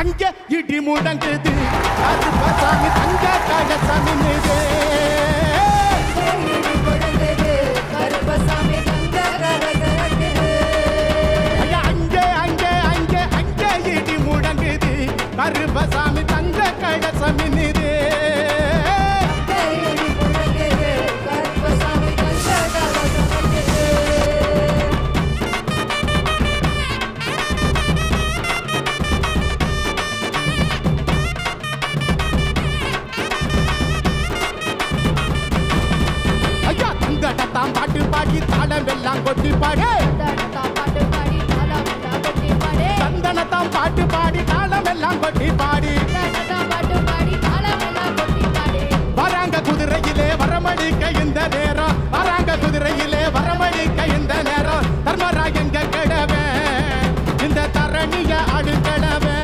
அங்கே இடி முடங்குது. அது பசாமி தங்க கழசமி மீது அங்கே அங்கே அங்கே அங்கே இடி முடங்குது. கருபசாமி தாட்டாட்டாம் பாட்டு பாடி தாளம் எல்லாம் கொட்டி பாடு. சந்தனத்தாம் பாட்டு பாடி தாளம் எல்லாம் கொட்டி பாடி. வராங்க குதிரையிலே வரமடிக்க இந்த நேரம்.